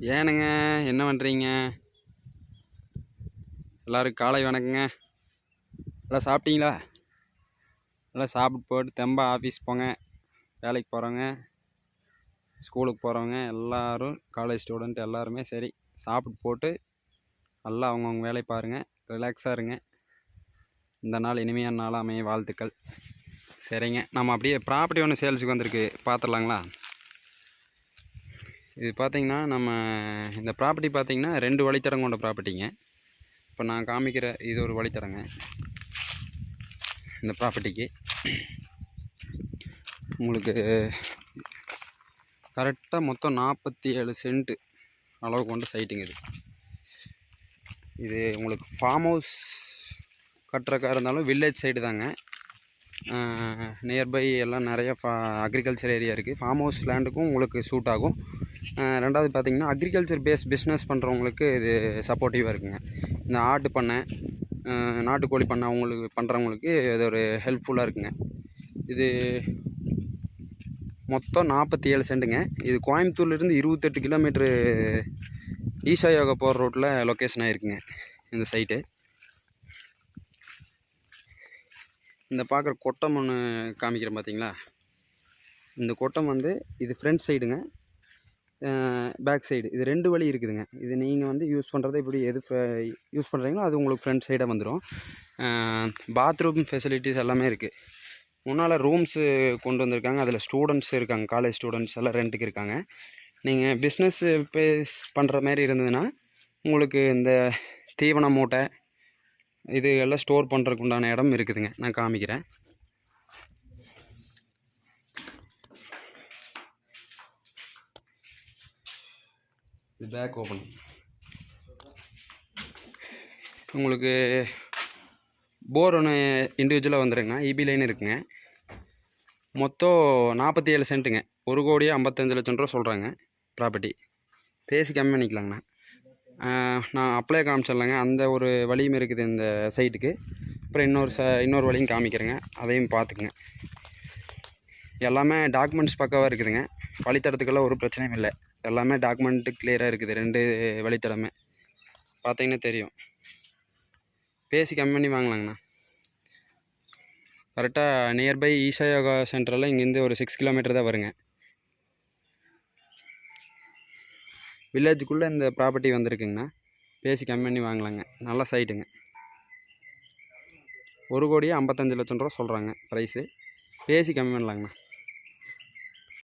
ஏனுங்க என்ன பண்ணுறீங்க எல்லோரும் காலை வணக்கங்க. எல்லாம் சாப்பிட்டீங்களா? எல்லாம் சாப்பிட்டு போட்டு தெம்பா ஆஃபீஸ் போங்க. வேலைக்கு போகிறவங்க ஸ்கூலுக்கு போகிறவங்க எல்லோரும் காலேஜ் ஸ்டூடெண்ட் எல்லாருமே சரி சாப்பிட்டு போட்டு நல்லா அவங்கவுங்க வேலையை பாருங்கள் ரிலாக்ஸாக இருங்க. இந்த நாள் இனிமையான நாளாக அமைய வாழ்த்துக்கள். சரிங்க நம்ம அப்படியே ப்ராப்பர்ட்டி ஒன்று சேல்ஸுக்கு வந்திருக்கு பார்த்துடலாங்களா? இது பார்த்திங்கன்னா நம்ம இந்த ப்ராப்பர்ட்டி பார்த்தீங்கன்னா ரெண்டு வழித்தடம் கொண்ட ப்ராப்பர்ட்டிங்க இப்போ நான் காமிக்கிற இது ஒரு வழித்தடங்க. இந்த ப்ராப்பர்ட்டிக்கு உங்களுக்கு கரெக்டாக மொத்தம் நாற்பத்தி ஏழு சென்ட்டு அளவு கொண்ட சைட்டுங்க இது. இது உங்களுக்கு ஃபார்ம் ஹவுஸ் கட்டுறக்காக இருந்தாலும் வில்லேஜ் சைடு தாங்க. நியர்பை எல்லாம் நிறைய ஃபா அக்ரிகல்ச்சர் ஏரியா இருக்குது ஃபார்ம் ஹவுஸ் லேண்டுக்கும் உங்களுக்கு சூட் ஆகும். ரெண்டாவது பார்த்தீங்கன்னா அக்ரிகல்ச்சர் பேஸ் பிஸ்னஸ் பண்ணுறவங்களுக்கு இது சப்போர்ட்டிவாக இருக்குங்க. இந்த ஆட்டு பண்ணை நாட்டுக்கோழி பண்ணை அவங்களுக்கு பண்ணுறவங்களுக்கு இது ஒரு ஹெல்ப்ஃபுல்லாக இருக்குங்க. இது மொத்தம் நாற்பத்தி ஏழு சென்ட்டுங்க இது கோயம்புத்தூர்லேருந்து இருபத்தெட்டு கிலோமீட்ரு ஈஷா யோகா போகிற ரோட்டில் லொக்கேஷன் ஆகிருக்குங்க இந்த சைட்டு இந்த பார்க்குற கொட்டம் ஒன்று காமிக்கிறேன் பார்த்தீங்களா? இந்த கொட்டம் வந்து இது ஃப்ரண்ட் சைடுங்க பேக் சைடு இது ரெண்டு வழி இருக்குதுங்க. இது நீங்கள் வந்து யூஸ் பண்ணுறது இப்படி எது யூஸ் பண்ணுறீங்களோ அது உங்களுக்கு ஃப்ரண்ட் சைடாக வந்துடும் பாத்ரூம் ஃபெசிலிட்டிஸ் எல்லாமே இருக்குது முன்னால் ரூம்ஸு கொண்டு வந்திருக்காங்க. அதில் ஸ்டூடெண்ட்ஸ் இருக்காங்க. காலேஜ் ஸ்டூடெண்ட்ஸ் எல்லாம் ரெண்ட்டுக்கு இருக்காங்க. நீங்கள் பிஸ்னஸ் பேஸ் பண்ணுற மாதிரி இருந்ததுன்னா உங்களுக்கு இந்த தீவன மூட்டை இது எல்லாம் ஸ்டோர் பண்ணுறதுக்கு உண்டான இடம் இருக்குதுங்க. நான் காமிக்கிறேன். இது பேக் ஓப்பன் உங்களுக்கு போர் ஒன்று இண்டிவிஜுவலாக வந்துடுங்கண்ணா இபி லைன் இருக்குங்க. மொத்தம் நாற்பத்தி ஏழு சென்ட்டுங்க. ஒரு கோடியே ஐம்பத்தஞ்சு லட்சம் ரூபா சொல்கிறாங்க ப்ராப்பர்ட்டி பேசி கம்மி பண்ணிக்கலாங்கண்ணா. நான் அப்ளை காமிச்சிடலாங்க. அந்த ஒரு வழியும் இருக்குது இந்த சைட்டுக்கு அப்புறம் இன்னொரு ச இன்னொரு வழியும் காமிக்கிறேங்க. அதையும் பார்த்துக்குங்க. எல்லாமே டாக்குமெண்ட்ஸ் பக்காவாக இருக்குதுங்க. வழித்தடத்துக்கெல்லாம் ஒரு பிரச்சனையும் இல்லை. எல்லாமே டாக்குமெண்ட்டு கிளியராக இருக்குது. ரெண்டு வழித்தடமே. பார்த்தீங்கன்னா தெரியும். பேசி கம்மி பண்ணி வாங்கலாங்கண்ணா. கரெக்டாக நியர்பை ஈஷா யோகா சென்டரில் இங்கேருந்து ஒரு சிக்ஸ் கிலோமீட்டர் தான் வருங்க. வில்லேஜுக்குள்ளே இந்த ப்ராப்பர்ட்டி வந்திருக்குங்கண்ணா. பேசி கம்மி பண்ணி வாங்கலாங்க. நல்ல சைட்டுங்க ஒரு கோடியே ஐம்பத்தஞ்சு லட்சம் ரூபா சொல்கிறாங்க ப்ரைஸு பேசி கம்மி பண்ணலாங்கண்ணா.